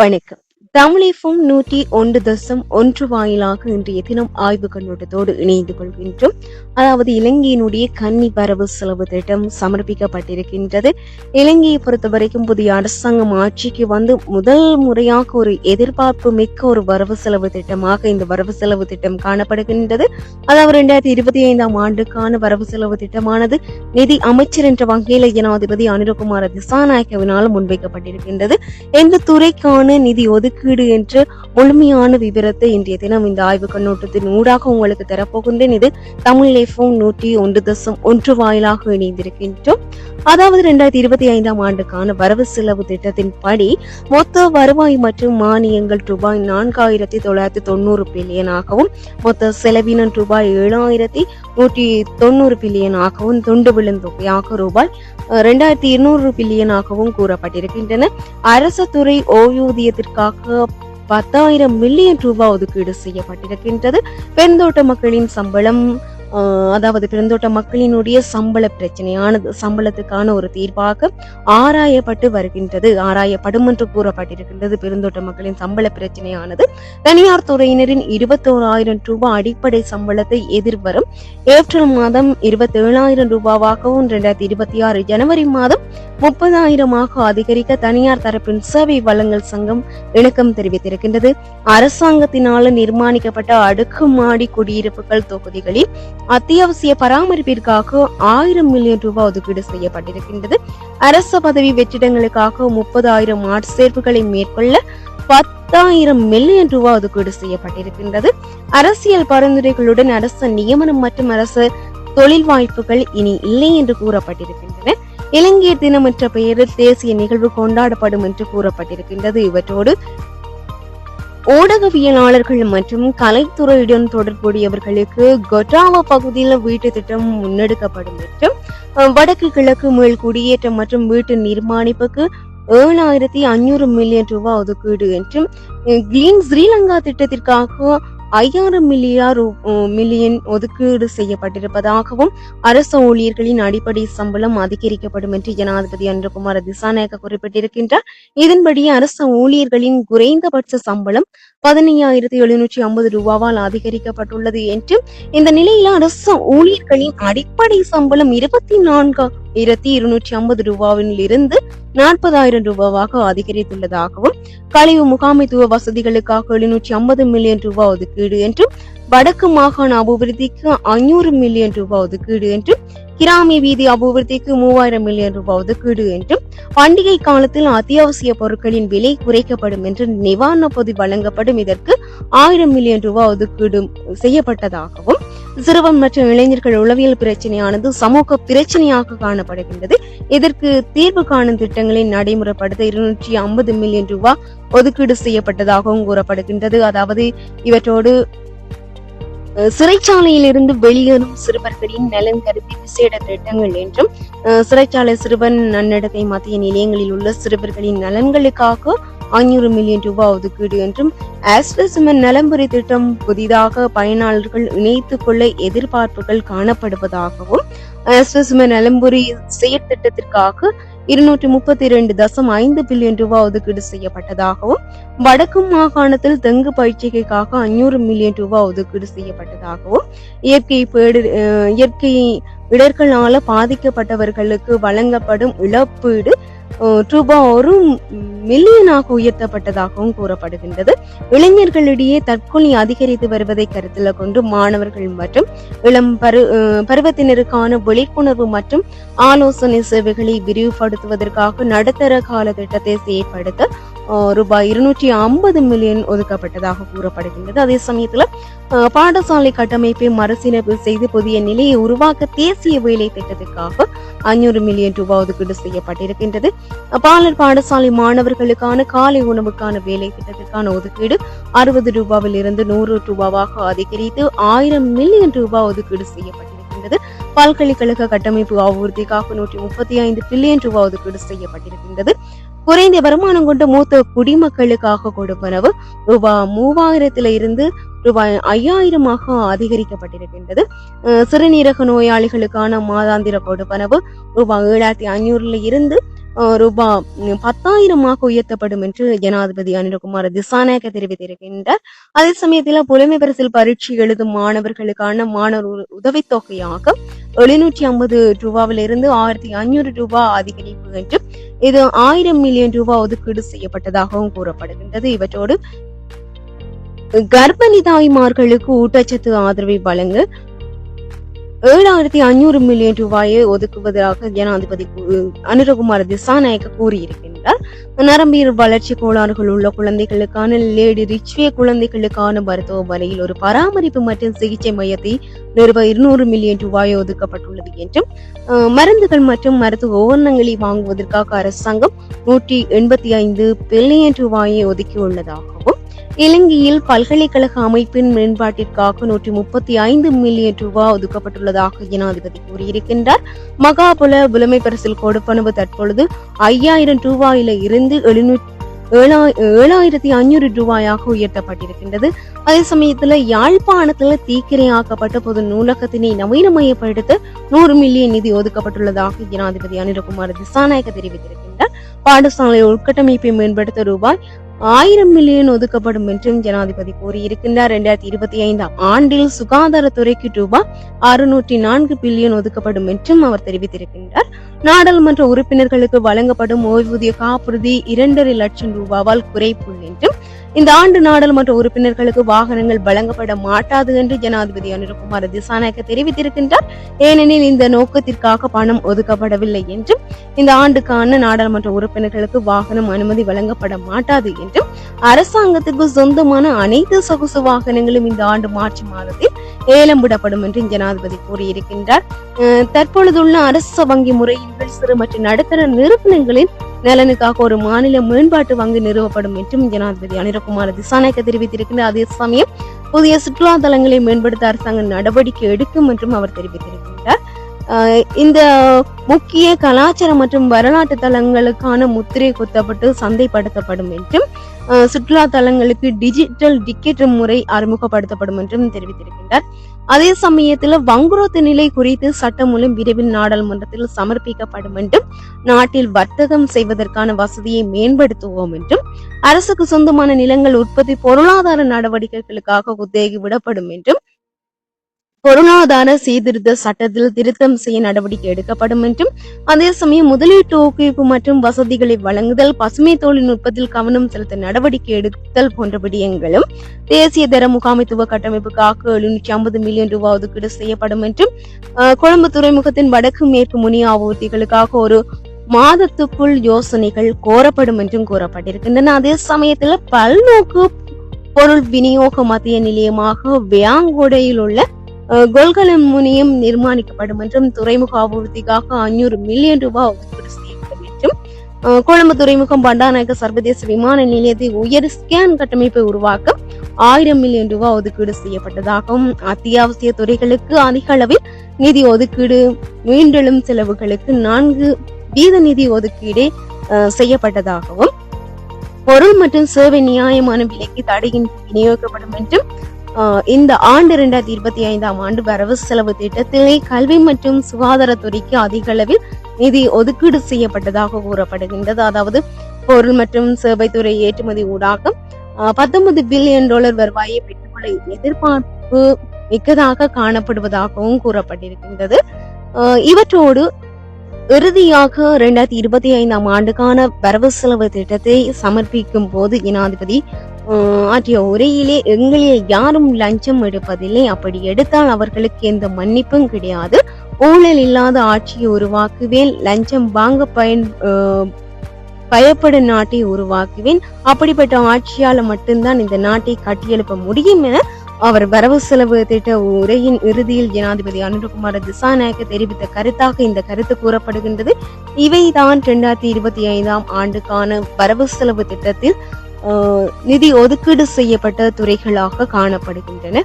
வணக்கம். தமிழிஃபும் நூற்றி ஒன்று தசம் ஒன்று வாயிலாக இன்றைய தினம் ஆய்வு கண்ணோட்டத்தோடு இணைந்து கொள்கின்றோம். அதாவது இலங்கையினுடைய கன்னி வரவு செலவு திட்டம் சமர்ப்பிக்கப்பட்டிருக்கின்றது. இலங்கையை பொறுத்தவரைக்கும் புதிய அரசாங்கம் ஆட்சிக்கு வந்து முதல் முறையாக ஒரு எதிர்பார்ப்பு மிக்க ஒரு வரவு செலவு திட்டமாக இந்த வரவு செலவு திட்டம் காணப்படுகின்றது. அதாவது இரண்டாயிரத்தி இருபத்தி ஐந்தாம் ஆண்டுக்கான வரவு செலவு திட்டமானது நிதி அமைச்சர் என்ற வகையில் ஜனாதிபதி அனுரகுமார திசாநாயக்கவினால் முன்வைக்கப்பட்டிருக்கின்றது. எந்த துறைக்கான நிதி ஒதுக்கீடு என்று முழுமையான விவரத்தை இன்றைய தினம் இந்த ஆய்வு கண்ணோட்டத்தின் ஊடாக உங்களுக்கு தரப்போகின்றேன். இது தமிழ் எஃப்எம் நூற்றி ஒன்று தசம் ஒன்று வாயிலாக இணைந்திருக்கின்றோம். அதாவது இரண்டாயிரத்தி இருபத்தி ஐந்தாம் ஆண்டுக்கான வரவு செலவு திட்டத்தின் படி மொத்த வருவாய் மற்றும் மானியங்கள் ரூபாய் நான்காயிரத்தி தொள்ளாயிரத்தி தொண்ணூறு பில்லியனாகவும் மொத்த செலவினம் ரூபாய் ஏழாயிரத்தி நூற்றி தொண்ணூறு பில்லியனாகவும் துண்டு விழும் தொகையாக ரூபாய் இரண்டாயிரத்தி இருநூறு பில்லியனாகவும் கூறப்பட்டிருக்கின்றன. அரசு துறை ஓய்வூதியத்திற்காக பத்தாயிரம் மில்லியன் ரூபாய் ஒதுக்கீடு செய்யப்பட்டிருக்கின்றது. பெருந்தோட்ட மக்களின் சம்பளம் அதாவது பெருந்தோட்ட மக்களினுடைய சம்பள பிரச்சனையானது சம்பளத்துக்கான ஒரு தீர்வாக ஆராயப்பட்டு வருகின்றது ஆராயப்படும் என்று கூறப்பட்டிருக்கின்றது. பெருந்தோட்ட மக்களின் சம்பள பிரச்சனையானது. தனியார் துறையினரின் இருபத்தோராயிரம் ரூபாய் அடிப்படை சம்பளத்தை எதிர்வரும் ஏப்ரல் மாதம் இருபத்தி ஏழாயிரம் ரூபாவாகவும் இரண்டாயிரத்தி இருபத்தி ஆறு ஜனவரி மாதம் முப்பதாயிரமாக அதிகரிக்க தனியார் தரப்பின் சேவை வழங்கல் சங்கம் இணக்கம் தெரிவித்திருக்கின்றது. அரசாங்கத்தினால நிர்மாணிக்கப்பட்ட அடுக்குமாடி குடியிருப்புகள் தொகுதிகளில் அத்தியாவசிய பராமரிப்பிற்காக ஆயிரம் மில்லியன் ரூபாய் ஒதுக்கீடு செய்யப்பட்டிருக்கின்றது. அரசு பதவி வெற்றிடங்களுக்காக முப்பதாயிரம் ஆட்சேர்ப்புகளை மேற்கொள்ள பத்தாயிரம் மில்லியன் ரூபாய் ஒதுக்கீடு செய்யப்பட்டிருக்கின்றது. அரசியல் பரிந்துரைகளுடன் அரச நியமனம் மற்றும் அரசு தொழில் வாய்ப்புகள் இனி இல்லை என்று கூறப்பட்டிருக்கின்றன. இலங்கையர் தினம் என்ற பெயரில் தேசிய நிகழ்வு கொண்டாடப்படும் என்று கூறப்பட்டிருக்கின்றது. இவற்றோடு ஊடகவியலாளர்கள் மற்றும் கலைத்துறையுடன் தொடர்புடையவர்களுக்கு கொட்டாவா பகுதியில் வீட்டு திட்டம் முன்னெடுக்கப்படும் என்றும் வடக்கு கிழக்கு மேல் குடியேற்றம் மற்றும் வீட்டு நிர்மாணிப்புக்கு ஏழாயிரத்தி அஞ்சூறு மில்லியன் ரூபாய் ஒதுக்கீடு என்றும் கிளீன் ஸ்ரீலங்கா திட்டத்திற்காக ஐயாயிரம் மில்லியார் மில்லியன் ஒதுக்கீடு செய்யப்பட்டிருப்பதாகவும் அரசு ஊழியர்களின் அடிப்படை சம்பளம் அதிகரிக்கப்படும் என்று ஜனாதிபதி அன்றகுமார திசாநாயக்க குறிப்பிட்டிருக்கின்றார். இதன்படி அரசு ஊழியர்களின் குறைந்தபட்ச சம்பளம் பதினையாயிரத்தி எழுநூற்றி ஐம்பது ரூபாவால் அதிகரிக்கப்பட்டுள்ளது என்றும் இந்த நிலையில அரசு ஊழியர்களின் அடிப்படை சம்பளம் இருபத்தி நான்காயிரத்தி இருநூற்றி ஐம்பது ரூபாவில் இருந்து நாற்பதாயிரம் ரூபாவாக அதிகரித்துள்ளதாகவும் கழிவு முகாமைத்துவ வசதிகளுக்காக எழுநூற்றி ஐம்பது மில்லியன் ரூபாய் ஒதுக்கீடு என்றும் வடக்கு மாகாண அபிவிருத்திக்கு ஐநூறு மில்லியன் ரூபாய் ஒதுக்கீடு என்றும் கிராமி வீதி அபிவிருத்திக்கு மூவாயிரம் மில்லியன் ரூபாய் ஒதுக்கீடு என்றும் பண்டிகை காலத்தில் அத்தியாவசிய பொருட்களின் விலை குறைக்கப்படும் என்று நிவாரண பொதி வழங்கப்படும் இதற்கு ஆயிரம் மில்லியன் ரூபாய் ஒதுக்கீடு செய்யப்பட்டதாகவும் சிறுவன் மற்றும் இளைஞர்கள் உளவியல் பிரச்சனையானது சமூக பிரச்சனையாக காணப்படுகின்றது. இதற்கு தீர்வு காணும் திட்டங்களை நடைமுறைப்படுத்த இருநூற்றி ஐம்பது மில்லியன் ரூபாய் ஒதுக்கீடு செய்யப்பட்டதாகவும் கூறப்படுகின்றது. அதாவது இவற்றோடு சிறைச்சாலையில் இருந்து வெளியேறும் சிறுவர்களின் நலன் கருதி விசேட திட்டங்கள் என்றும் சிறைச்சாலை சிறுவன் நன்னடத்தை மத்திய நிலையங்களில் உள்ள சிறுவர்களின் நலன்களுக்காக ஐநூறு மில்லியன் ரூபாய் ஒதுக்கீடு என்றும் ஆஸ்ட்ரசிமன் நலம்புரி திட்டம் புதிதாக பயனாளர்கள் இணைத்துக் கொள்ள எதிர்பார்ப்புகள் காணப்படுவதாகவும் ஆஸ்ட்ரசிமன் நலம்புரி செயற்திட்டத்திற்காக இருநூற்றி முப்பத்தி இரண்டு தசம் ஐந்து பில்லியன் ரூபாய் ஒதுக்கீடு செய்யப்பட்டதாகவும் வடக்கு மாகாணத்தில் தெங்கு பயிற்சிகைக்காக ஐநூறு மில்லியன் ரூபாய் ஒதுக்கீடு செய்யப்பட்டதாகவும் இயற்கை பேடு அஹ், இயற்கை இடர்களால பாதிக்கப்பட்டவர்களுக்கு வழங்கப்படும் இழப்பீடு ரூபாய் ஒரு மில்லியனாக உயர்த்தப்பட்டதாகவும் கூறப்படுகின்றது. இளைஞர்களிடையே தற்கொலை அதிகரித்து வருவதை கருத்தில் கொண்டு மாணவர்கள் மற்றும் இளம் பரு பருவத்தினருக்கான விழிப்புணர்வு மற்றும் ஆலோசனை சேவைகளை விரிவுபடுத்துவதற்காக நடுத்தர கால திட்டத்தை செயற்படுத்த ரூபாய் இருநூற்றி ஐம்பது மில்லியன் ஒதுக்கப்பட்டதாக கூறப்படுகின்றது. அதே சமயத்தில் பாடசாலை கட்டமைப்பை மறுசீரமைப்பு செய்து புதிய நிலையை உருவாக்க தேசிய வேலை திட்டத்திற்காக ஐநூறு மில்லியன் ரூபாய் ஒதுக்கீடு செய்யப்பட்டிருக்கின்றது. பாலர் பாடசாலை மாணவர்களுக்கான காலை உணவுக்கான வேலை திட்டத்திற்கான ஒதுக்கீடு அறுபது ரூபாவில் இருந்து நூறு ரூபாவாக அதிகரித்து ஆயிரம் மில்லியன் ரூபாய் ஒதுக்கீடு செய்யப்பட்டிருக்கின்றது. பல்கலைக்கழக கட்டமைப்பு அபிவிருத்திக்காக நூற்றி முப்பத்தி ஐந்து பில்லியன் ரூபாய் ஒதுக்கீடு செய்யப்பட்டிருக்கின்றது. குறைந்த வருமானம் கொண்ட மூத்த குடிமக்களுக்காக கொடுப்பனவு ரூபாய் மூவாயிரத்துல இருந்து ரூபாய் ஐயாயிரமாக அதிகரிக்கப்பட்டிருக்கின்றது. அஹ் சிறுநீரக நோயாளிகளுக்கான மாதாந்திர கொடுப்பனவு ரூபாய் ஏழாயிரத்தி ஐநூறுல இருந்து ரூபாய் பத்தாயிரமாக உயர்த்தப்படும் என்று ஜனாதிபதி அனிலகுமார் திசாநாயக்க தெரிவித்திருக்கின்றார். அதே சமயத்தில் புலமை பரிசில் பரீட்சை எழுதும் மாணவர்களுக்கான மாணவர் உதவித்தொகையாக எழுநூற்றி ஐம்பது ரூபாவிலிருந்து ஆயிரத்தி ஐநூறு ரூபாய் அதிகரிப்பு என்றும் இது ஆயிரம் மில்லியன் ரூபாய் ஒதுக்கீடு செய்யப்பட்டதாகவும் கூறப்படுகின்றது. இவற்றோடு கர்ப்பிணி தாய்மார்களுக்கு ஊட்டச்சத்து ஆதரவை வழங்க ஏழாயிரத்தி ஐநூறு மில்லியன் ரூபாயை ஒதுக்குவதாக ஜனாதிபதி அனுரகுமார் திசாநாயக்க கூறியிருக்கின்றார். நரம்பியல் வளர்ச்சி கோளாறுகள் உள்ள குழந்தைகளுக்கான லேடி ரிச்வே குழந்தைகளுக்கான மருத்துவமனையில் ஒரு பராமரிப்பு மற்றும் சிகிச்சை மையத்தை நிறுவ இருநூறு மில்லியன் ரூபாய் ஒதுக்கப்பட்டுள்ளது என்றும் மருந்துகள் மற்றும் மருத்துவ உபகரணங்களை வாங்குவதற்காக அரசாங்கம் நூற்றி எண்பத்தி ஐந்து பில்லியன் ரூபாயை ஒதுக்கியுள்ளதாகவும் இலங்கையில் பல்கலைக்கழக அமைப்பின் மேம்பாட்டிற்காக நூற்றி முப்பத்தி ஐந்து மில்லியன் ரூபாய் ஒதுக்கப்பட்டுள்ளதாக ஜனாதிபதி கூறியிருக்கின்றார். மகாபல புலமை பரிசில் கொடுப்பனவு தற்பொழுது ஐயாயிரம் ரூபாயில இருந்து எழுநூற்றி ஏழாயிரத்தி ஐநூறு ரூபாயாக உயர்த்தப்பட்டிருக்கின்றது. அதே சமயத்துல யாழ்ப்பாணத்துல தீக்கிரையாக்கப்பட்ட பொது நூலகத்தினை நவீனமயப்படுத்த நூறு மில்லியன் நிதி ஒதுக்கப்பட்டுள்ளதாக ஜனாதிபதி அனிரகுமார் திசாநாயக்க தெரிவித்திருக்கின்றார். பாடசாலை உள்கட்டமைப்பை மேம்படுத்த ரூபாய் ஆயிரம் மில்லியன் ஒதுக்கப்படும் என்றும் ஜனாதிபதி கூறியிருக்கின்றார். இரண்டாயிரத்தி இருபத்தி ஐந்தாம் ஆண்டில் சுகாதாரத்துறைக்கு ரூபாய் அறுநூற்றி நான்கு பில்லியன் ஒதுக்கப்படும் என்றும் அவர் தெரிவித்திருக்கின்றார். நாடாளுமன்ற உறுப்பினர்களுக்கு வழங்கப்படும் ஓய்வூதிய காப்புறுதி இரண்டரை லட்சம் ரூபாவால் குறைப்பு என்றும் இந்த ஆண்டு நாடாளுமன்ற உறுப்பினர்களுக்கு வாகனங்கள் வழங்கப்பட மாட்டாது என்று ஜனாதிபதி அனுரகுமார் திசாநாயக்க தெரிவித்திருக்கின்றார். ஏனெனில் இந்த நோக்கத்திற்காக பணம் ஒதுக்கப்படவில்லை என்றும் இந்த ஆண்டுக்கான நாடாளுமன்ற உறுப்பினர்களுக்கு வாகனம் அனுமதி வழங்கப்பட மாட்டாது என்றும் அரசாங்கத்திற்கு சொந்தமான அனைத்து சொகுசு வாகனங்களும் இந்த ஆண்டு மார்ச் மாதத்தில் ஏலம் விடப்படும் என்றும் ஜனாதிபதி கூறியிருக்கின்றார். தற்பொழுதுள்ள அரசு வங்கி முறையின் கீழ் சிறு மற்றும் நடுத்தர நிறுவனங்களின் நலனுக்காக ஒரு மாநில மேம்பாட்டு வங்கி நிறுவப்படும் என்றும் ஜனாதிபதி அனிரகுமார் திசாநாயக்க தெரிவித்திருக்கின்றார் அதே சமயம் புதிய சுற்றுலா தலங்களை மேம்படுத்த அரசாங்கம் நடவடிக்கை எடுக்கும் என்றும் அவர் தெரிவித்திருக்கின்றார். இந்த முக்கிய கலாச்சார மற்றும் வரலாற்று தலங்களுக்கான முத்திரை குத்தப்பட்டு சந்தைப்படுத்தப்படும் என்றும் சுற்றுலா தலங்களுக்கு டிஜிட்டல் டிக்கெட் முறை அறிமுகப்படுத்தப்படும் என்றும் தெரிவித்திருக்கின்றார். அதே சமயத்தில் வங்குரோத்து நிலை குறித்து சட்டமூலம் விரைவில் நாடாளுமன்றத்தில் சமர்ப்பிக்கப்படும் என்றும் நாட்டில் வர்த்தகம் செய்வதற்கான வசதியை மேம்படுத்துவோம் என்றும் அரசுக்கு சொந்தமான நிலங்கள் உற்பத்தி பொருளாதார நடவடிக்கைகளுக்காக உத்தேகி விடப்படும் என்றும் பொருளாதார சீர்திருத்த சட்டத்தில் திருத்தம் செய்ய நடவடிக்கை எடுக்கப்படும் என்றும் அதே சமயம் முதலீட்டு ஊக்குவிப்பு மற்றும் வசதிகளை வழங்குதல் பசுமை தொழில்நுட்பத்தில் கவனம் செலுத்த நடவடிக்கை எடுத்தல் போன்ற விடயங்களும் தேசிய தர முகாமைத்துவ கட்டமைப்புக்காக எழுநூற்றி ஐம்பது மில்லியன் ரூபாய் ஒதுக்கீடு செய்யப்படும் என்றும் கொழும்பு துறைமுகத்தின் வடக்கு மேற்கு முனிய ஆபூர்த்திகளுக்காக ஒரு மாதத்துக்குள் யோசனைகள் கோரப்படும் என்றும் கூறப்பட்டிருக்கின்றன. அதே சமயத்தில் பல்நோக்கு பொருள் விநியோக மத்திய நிலையமாக வியாங்கோடையில் உள்ள கொள்கலம் முனையம் நிர்மாணிக்கப்படும் என்றும் துறைமுக அபிவிருத்திக்காக அஞ்சூறு மில்லியன் ரூபாய் ஒதுக்கீடு செய்யப்படும் என்றும் கொழும்பு துறைமுகம் பண்டாநாயக்க சர்வதேச விமான நிலையத்தை உயர் ஸ்கேன் கட்டமைப்பை உருவாக்க ஆயிரம் மில்லியன் ரூபாய் ஒதுக்கீடு செய்யப்பட்டதாகவும் அத்தியாவசிய துறைகளுக்கு அதிக அளவில் நிதி ஒதுக்கீடு மீண்டெழும் செலவுகளுக்கு நான்கு வீத நிதி ஒதுக்கீடு செய்யப்பட்டதாகவும் பொருள் மற்றும் சேவை நியாயமான விலைக்கு தடையின் விநியோகிக்கப்படும் என்றும் இந்த ஆண்டு இரண்டாயிரத்தி இருபத்தி ஐந்தாம் ஆண்டு வரவு செலவு திட்டத்திலே கல்வி மற்றும் சுகாதாரத்துறைக்கு அதிக அளவில் நிதி ஒதுக்கீடு செய்யப்பட்டதாக கூறப்படுகின்றது. அதாவது பொருள் மற்றும் சேவைத்துறை ஏற்றுமதி ஊடாக பத்தொன்பது பில்லியன் டாலர் வருவாயை பெற்றுக்கொள்ள எதிர்பார்ப்பு மிக்கதாக காணப்படுவதாகவும் கூறப்பட்டிருக்கின்றது. இவற்றோடு இறுதியாக இரண்டாயிரத்தி இருபத்தி ஐந்தாம் ஆண்டுக்கான வரவு செலவு திட்டத்தை சமர்ப்பிக்கும் போது ஜனாதிபதி ஆற்றிய உரையிலே எங்களில் யாரும் லஞ்சம் எடுப்பதில்லை. அப்படி எடுத்தால் அவர்களுக்கு எந்த மன்னிப்பும் கிடையாது. ஊழல் இல்லாத ஆட்சியை உருவாக்குவேன். லஞ்சம் வாங்க பயன் பயப்படும் நாட்டை உருவாக்குவேன். அப்படிப்பட்ட ஆட்சியால மட்டும்தான் இந்த நாட்டை கட்டியெழுப்ப முடியும் என அவர் வரவு செலவு திட்ட உரையின் இறுதியில் ஜனாதிபதி அனுரகுமார திசாநாயக்க தெரிவித்த கருத்தாக இந்த கருத்து கூறப்படுகின்றது. இவைதான் இரண்டாயிரத்தி இருபத்தி ஐந்தாம் ஆண்டுக்கான வரவு செலவு திட்டத்தில் நிதி ஒதுக்கீடு செய்யப்பட்ட துறைகளாக காணப்படுகின்றன.